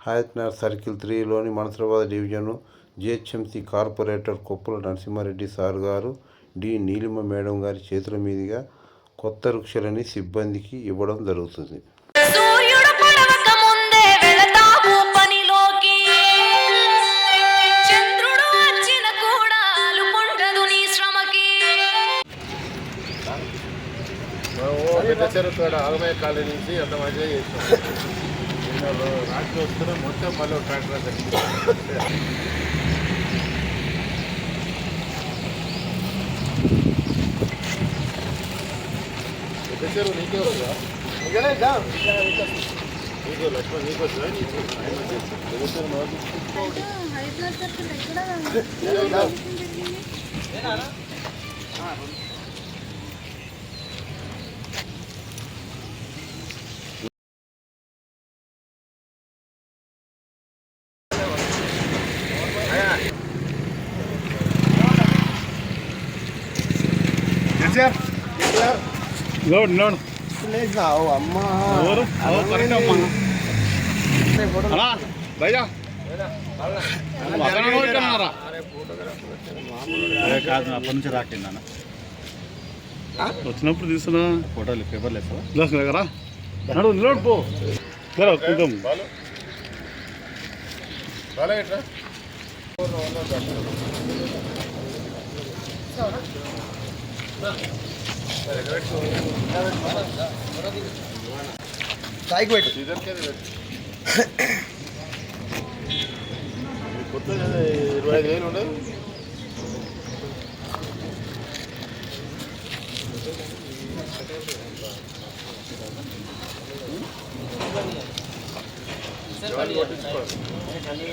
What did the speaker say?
Hayathnagar circle త్రీలోని Mansoorabad division GHMC corporator Koppula Narasimha Reddy sir గారు D Neelima madam గారి చేతుల మీదుగా కొత్త వృక్షలని సిబ్బందికి ఇవ్వడం జరుగుతుంది. చెరువు కాడ ఆగమయ్య కాలనీ నుంచి అంత మంచిగా నిన్న రాత్రి వస్తున్నా మొత్తం మళ్ళీ ట్రాక్టర్ చెరువు నీకే వస్తుందా నీకు లక్ష్మణ్ నీకు వస్తుందా నీకు ఆయన చేస్తుంది. కాదు. అప్పటి నుంచి రాకండి నాన్న. వచ్చినప్పుడు తీసుకున్నా ఫోటోలు పేపర్లు వేస్తావా? లోడ్ పో. కొంచెం ఎట్లా సాయికి పెట్టు కొత్త ఇరవై ఐదు వేలు ఉండదు ఎవరు అన్ని